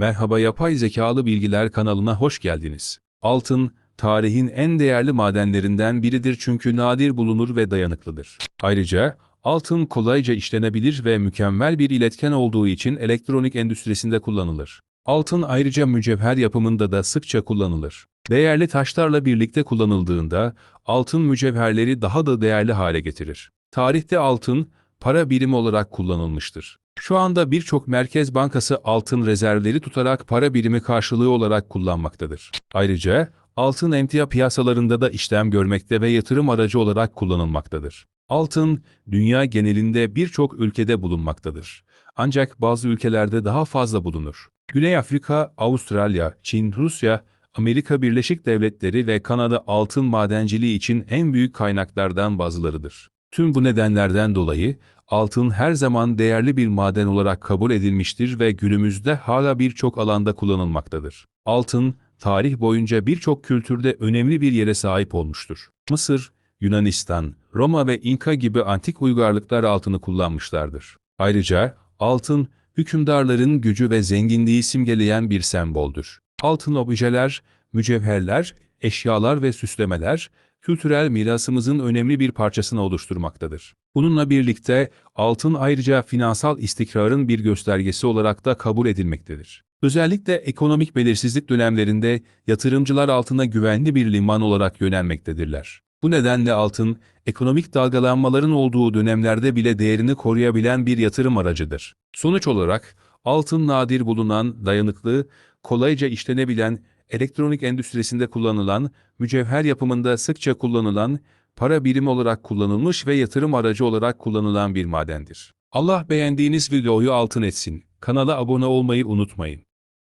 Merhaba Yapay Zekalı Bilgiler kanalına hoş geldiniz. Altın, tarihin en değerli madenlerinden biridir çünkü nadir bulunur ve dayanıklıdır. Ayrıca, altın kolayca işlenebilir ve mükemmel bir iletken olduğu için elektronik endüstrisinde kullanılır. Altın ayrıca mücevher yapımında da sıkça kullanılır. Değerli taşlarla birlikte kullanıldığında, altın mücevherleri daha da değerli hale getirir. Tarihte altın, para birimi olarak kullanılmıştır. Şu anda birçok merkez bankası altın rezervleri tutarak para birimi karşılığı olarak kullanmaktadır. Ayrıca altın emtia piyasalarında da işlem görmekte ve yatırım aracı olarak kullanılmaktadır. Altın, dünya genelinde birçok ülkede bulunmaktadır. Ancak bazı ülkelerde daha fazla bulunur. Güney Afrika, Avustralya, Çin, Rusya, Amerika Birleşik Devletleri ve Kanada altın madenciliği için en büyük kaynaklardan bazılarıdır. Tüm bu nedenlerden dolayı altın her zaman değerli bir maden olarak kabul edilmiştir ve günümüzde hala birçok alanda kullanılmaktadır. Altın, tarih boyunca birçok kültürde önemli bir yere sahip olmuştur. Mısır, Yunanistan, Roma ve İnka gibi antik uygarlıklar altını kullanmışlardır. Ayrıca altın, hükümdarların gücü ve zenginliği simgeleyen bir semboldür. Altın objeler, mücevherler, eşyalar ve süslemeler, kültürel mirasımızın önemli bir parçasını oluşturmaktadır. Bununla birlikte altın ayrıca finansal istikrarın bir göstergesi olarak da kabul edilmektedir. Özellikle ekonomik belirsizlik dönemlerinde yatırımcılar altına güvenli bir liman olarak yönelmektedirler. Bu nedenle altın, ekonomik dalgalanmaların olduğu dönemlerde bile değerini koruyabilen bir yatırım aracıdır. Sonuç olarak, altın nadir bulunan, dayanıklı, kolayca işlenebilen, elektronik endüstrisinde kullanılan, mücevher yapımında sıkça kullanılan, para birimi olarak kullanılmış ve yatırım aracı olarak kullanılan bir madendir. Allah beğendiğiniz videoyu altın etsin. Kanala abone olmayı unutmayın.